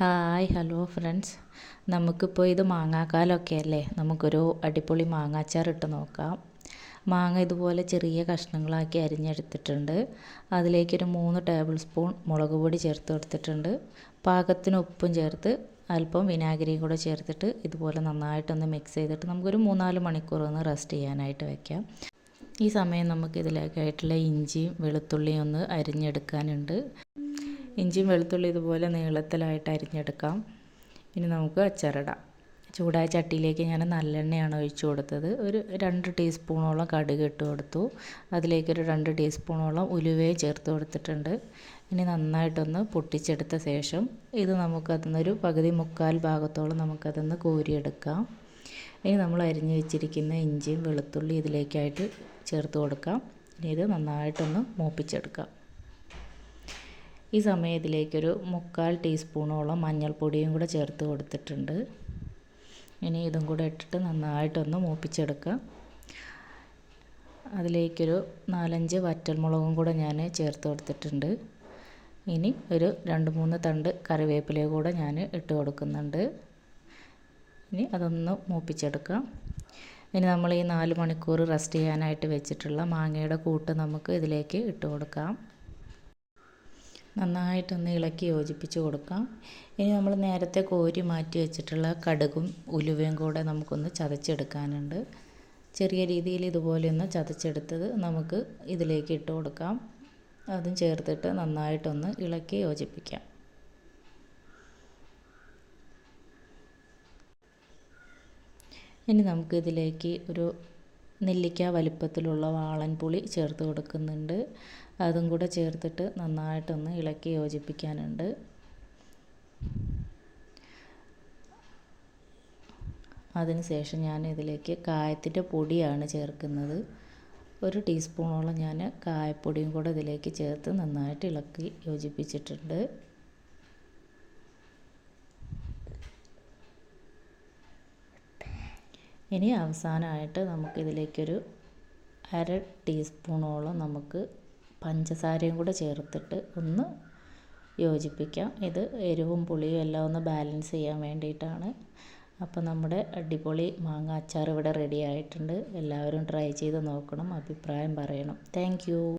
Hi hello friends. നമുക്കിപ്പോൾ ഇത് മാങ്ങാക്കാലമൊക്കെ അല്ലേ? നമുക്കൊരു അടിപൊളി മാങ്ങാച്ചാർ ഇട്ട് നോക്കാം. മാങ്ങ ഇതുപോലെ ചെറിയ കഷ്ണങ്ങളാക്കി അരിഞ്ഞെടുത്തിട്ടുണ്ട്. അതിലേക്കൊരു മൂന്ന് ടേബിൾ സ്പൂൺ മുളക് പൊടി ചേർത്ത് കൊടുത്തിട്ടുണ്ട്. പാകത്തിന് ഉപ്പും ചേർത്ത് അല്പം വിനാഗിരിയും കൂടെ ചേർത്തിട്ട് ഇതുപോലെ നന്നായിട്ടൊന്ന് മിക്സ് ചെയ്തിട്ട് നമുക്കൊരു മൂന്നാൽ മണിക്കൂർ ഒന്ന് റെസ്റ്റ് ചെയ്യാനായിട്ട് വെക്കാം. ഈ സമയം നമുക്ക് ഇതിലേക്കായിട്ടുള്ള ഇഞ്ചിയും വെളുത്തുള്ളിയും ഒന്ന് അരിഞ്ഞെടുക്കാനുണ്ട്. ഇഞ്ചിയും വെളുത്തുള്ളി ഇതുപോലെ നീളത്തിലായിട്ട് അരിഞ്ഞെടുക്കാം. ഇനി നമുക്ക് അച്ചാറിടാം. ചൂടായ ചട്ടിയിലേക്ക് ഞാൻ നല്ലെണ്ണയാണ് ഒഴിച്ചു കൊടുത്തത്. ഒരു രണ്ട് ടീസ്പൂണോളം കടുക് ഇട്ട് കൊടുത്തു. അതിലേക്കൊരു രണ്ട് ടീസ്പൂണോളം ഉലുവയും ചേർത്ത് കൊടുത്തിട്ടുണ്ട്. ഇനി നന്നായിട്ടൊന്ന് പൊട്ടിച്ചെടുത്ത ശേഷം ഇത് നമുക്കതിന്നൊരു പകുതി മുക്കാൽ ഭാഗത്തോളം നമുക്കതൊന്ന് കോരിയെടുക്കാം. ഇനി നമ്മൾ അരിഞ്ഞു വെച്ചിരിക്കുന്ന ഇഞ്ചിയും വെളുത്തുള്ളി ഇതിലേക്കായിട്ട് ചേർത്ത് കൊടുക്കാം. ഇനി ഇത് നന്നായിട്ടൊന്ന് മൂപ്പിച്ചെടുക്കാം. ഈ സമയം ഇതിലേക്കൊരു മുക്കാൽ ടീസ്പൂണോളം മഞ്ഞൾപ്പൊടിയും കൂടെ ചേർത്ത് കൊടുത്തിട്ടുണ്ട്. ഇനി ഇതും കൂടെ ഇട്ടിട്ട് നന്നായിട്ടൊന്ന് മൂപ്പിച്ചെടുക്കാം. അതിലേക്കൊരു നാലഞ്ച് വറ്റൽമുളകും കൂടെ ഞാൻ ചേർത്ത് കൊടുത്തിട്ടുണ്ട്. ഇനി ഒരു രണ്ട് മൂന്ന് തണ്ട് കറിവേപ്പില കൂടെ ഞാൻ ഇട്ട് കൊടുക്കുന്നുണ്ട്. ഇനി അതൊന്ന് മൂപ്പിച്ചെടുക്കാം. ഇനി നമ്മൾ ഈ നാല് മണിക്കൂർ റെസ്റ്റ് ചെയ്യാനായിട്ട് വെച്ചിട്ടുള്ള മാങ്ങയുടെ കൂട്ട് നമുക്ക് ഇതിലേക്ക് ഇട്ട് കൊടുക്കാം. നന്നായിട്ടൊന്ന് ഇളക്കി യോജിപ്പിച്ച് കൊടുക്കാം. ഇനി നമ്മൾ നേരത്തെ കോരി മാറ്റി വെച്ചിട്ടുള്ള കടുകും ഉലുവയും കൂടെ നമുക്കൊന്ന് ചതച്ചെടുക്കാനുണ്ട്. ചെറിയ രീതിയിൽ ഇതുപോലെ ഒന്ന് ചതച്ചെടുത്തത് നമുക്ക് ഇതിലേക്ക് ഇട്ട് കൊടുക്കാം. അതും ചേർത്തിട്ട് നന്നായിട്ടൊന്ന് ഇളക്കി യോജിപ്പിക്കാം. ഇനി നമുക്കിതിലേക്ക് ഒരു നെല്ലിക്ക വലിപ്പത്തിലുള്ള വാളൻ പുളി ചേർത്ത് കൊടുക്കുന്നുണ്ട്. അതും കൂടെ ചേർത്തിട്ട് നന്നായിട്ടൊന്ന് ഇളക്കി യോജിപ്പിക്കാനുണ്ട്. അതിനുശേഷം ഞാൻ ഇതിലേക്ക് കായത്തിന്റെ പൊടിയാണ് ചേർക്കുന്നത്. ഒരു ടീസ്പൂണോളം ഞാൻ കായപ്പൊടിയും കൂടെ ഇതിലേക്ക് ചേർത്ത് നന്നായിട്ട് ഇളക്കി യോജിപ്പിച്ചിട്ടുണ്ട്. ഇനി അവസാനമായിട്ട് നമുക്കിതിലേക്കൊരു അര ടീസ്പൂണോളം നമുക്ക് പഞ്ചസാരയും കൂടെ ചേർത്തിട്ട് ഒന്ന് യോജിപ്പിക്കാം. ഇത് എരിവും പുളിയും എല്ലാം ഒന്ന് ബാലൻസ് ചെയ്യാൻ വേണ്ടിയിട്ടാണ്. അപ്പോൾ നമ്മുടെ അടിപൊളി മാങ്ങ അച്ചാർ ഇവിടെ റെഡി ആയിട്ടുണ്ട്. എല്ലാവരും ട്രൈ ചെയ്ത് നോക്കണം. അഭിപ്രായം പറയണം. താങ്ക്